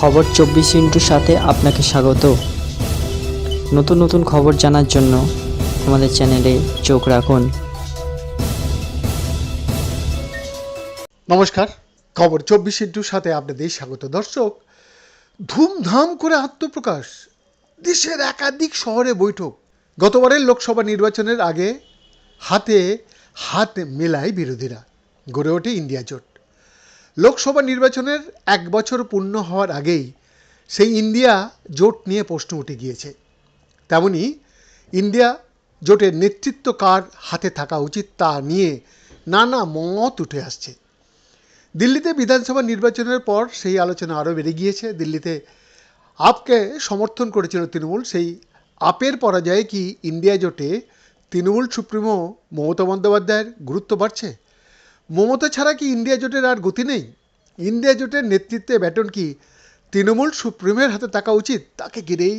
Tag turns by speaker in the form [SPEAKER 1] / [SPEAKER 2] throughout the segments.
[SPEAKER 1] খবর চব্বিশ ইন্টুর সাথে আপনাকে স্বাগত। নতুন নতুন খবর জানার জন্য আমাদের চ্যানেলে চোখ রাখুন।
[SPEAKER 2] নমস্কার, খবর চব্বিশ ইন্টুর সাথে আপনাদের স্বাগত। দর্শক, ধুমধাম করে আত্মপ্রকাশ, দেশের একাধিক শহরে বৈঠক। গতবারের লোকসভা নির্বাচনের আগে হাতে হাত মেলায় বিরোধীরা। গড়ে ওঠে ইন্ডিয়া জোট। লোকসভা নির্বাচনের এক বছর পূর্ণ হওয়ার আগেই সেই ইন্ডিয়া জোট নিয়ে প্রশ্ন উঠে গিয়েছে। তেমনি ইন্ডিয়া জোটের নেতৃত্ব কার হাতে থাকা উচিত তা নিয়ে নানা মত উঠে আসছে। দিল্লিতে বিধানসভা নির্বাচনের পর সেই আলোচনা আরও বেড়ে গিয়েছে। দিল্লিতে আপকে সমর্থন করেছিল তৃণমূল, সেই আপের পরাজয়ে কি ইন্ডিয়া জোটে তৃণমূল সুপ্রিমো মমতা বন্দ্যোপাধ্যায়ের গুরুত্ব বাড়ছে? মমতা ছাড়া কি ইন্ডিয়া জোটের আর গতি নেই? ইন্ডিয়া জোটের নেতৃত্বে ব্যাটন কি তৃণমূল সুপ্রিমের হাতে থাকা উচিত? তাকে ঘিরেই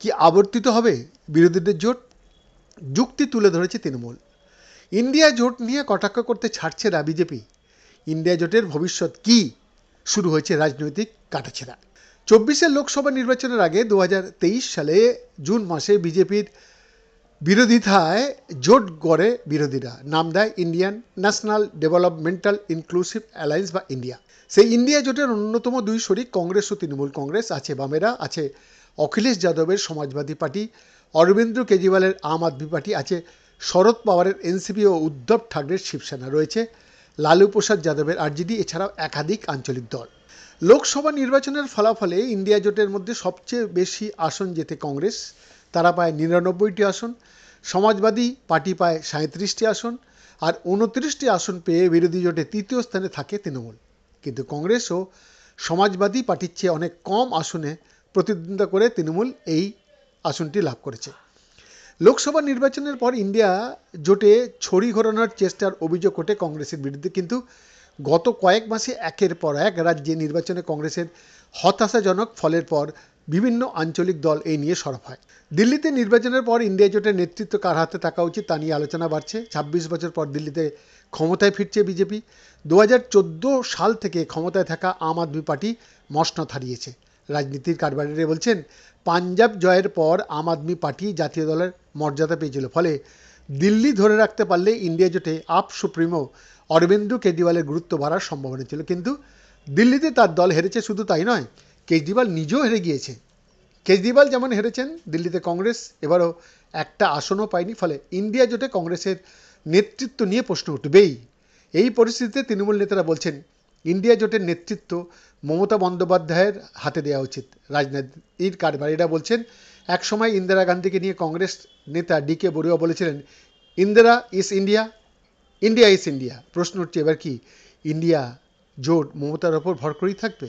[SPEAKER 2] কি আবর্তিত হবে বিরোধীদের জোট? যুক্তি তুলে ধরেছে তৃণমূল। ইন্ডিয়া জোট নিয়ে কটাক্ষ করতে ছাড়ছে না বিজেপি। ইন্ডিয়া জোটের ভবিষ্যৎ কি? শুরু হয়েছে রাজনৈতিক কাটাছেড়া। চব্বিশের লোকসভা নির্বাচনের আগে দু হাজার তেইশ সালে জুন মাসে বিজেপির বিরোধিতায় জোট গড়ে বিরোধীরা। নাম দেয় Indian national developmental inclusive alliance বা ইন্ডিয়া। সেই ইন্ডিয়া জোটের অন্যতম দুই শরিক কংগ্রেস ও তৃণমূল কংগ্রেস আছে বামেরা, আছে অখিলেশ যাদবের সমাজবাদী পার্টি, অরবিন্দ কেজরিওয়ালের আম আদমি পার্টি, আছে শরদ পাওয়ারের এনসিপি ও উদ্ধব ঠাকরের শিবসেনা রয়েছে, লালু প্রসাদ যাদবের আরজেডি, এছাড়াও একাধিক আঞ্চলিক দল। লোকসভা নির্বাচনের ফলাফলে ইন্ডিয়া জোটের মধ্যে সবচেয়ে বেশি আসন জেতে কংগ্রেস। তারা পায় নিরানব্বইটি আসন, সমাজবাদী পার্টি পায় সাঁত্রিশটি আসন আর উনত্রিশটি আসন পেয়ে বিরোধী জোটে তৃতীয় স্থানে থাকে তৃণমূল। কিন্তু কংগ্রেস ও সমাজবাদী পার্টির চেয়ে অনেক কম আসনে প্রতিদ্বন্দ্বিতা করে তৃণমূল এই আসনটি লাভ করেছে। লোকসভা নির্বাচনের পর ইন্ডিয়া জোটে ছড়ি ঘোরানোর চেষ্টার অভিযোগ ওঠে কংগ্রেসের বিরুদ্ধে। কিন্তু গত কয়েক মাসে একের পর এক রাজ্যে নির্বাচনে কংগ্রেসের হতাশাজনক ফলের পর বিভিন্ন আঞ্চলিক দল এই নিয়ে সরব হয়। দিল্লিতে নির্বাচনের পর ইন্ডিয়া জোটের নেতৃত্ব কার হাতে থাকা উচিত তা নিয়ে আলোচনা বাড়ছে। ছাব্বিশ বছর পর দিল্লিতে ক্ষমতায় ফিরছে বিজেপি। দু হাজার চোদ্দ সাল থেকে ক্ষমতায় থাকা আম আদমি পার্টি মসনদ হারিয়েছে। রাজনীতির কারবারিরা বলছেন, পাঞ্জাব জয়ের পর আম আদমি পার্টি জাতীয় দলের মর্যাদা পেয়েছিল। ফলে দিল্লি ধরে রাখতে পারলে ইন্ডিয়া জোটে আপ সুপ্রিমো অরবিন্দ কেজরিওয়ালের গুরুত্ব বাড়ার সম্ভাবনা ছিল। কিন্তু দিল্লিতে তার দল হেরেছে শুধু তাই নয় কেজরিওয়াল নিজেও হেরে গিয়েছে। কেজরিওয়াল যেমন হেরেছেন দিল্লিতে কংগ্রেস, এবারও একটা আসনও পায়নি, ফলে ইন্ডিয়া জোটে কংগ্রেসের নেতৃত্ব নিয়ে প্রশ্ন উঠবেই। এই পরিস্থিতিতে তৃণমূল নেতারা বলছেন, ইন্ডিয়া জোটের নেতৃত্ব মমতা বন্দ্যোপাধ্যায়ের হাতে দেওয়া উচিত। রাজনীতির কারবারিরা বলছেন, একসময় ইন্দিরা গান্ধীকে নিয়ে কংগ্রেস নেতা ডি কে বড়ুয়া বলেছিলেন, Indira is India India is India. প্রশ্ন উঠছে, এবার কি ইন্ডিয়া জোট মমতার ওপর ভর করেই থাকবে?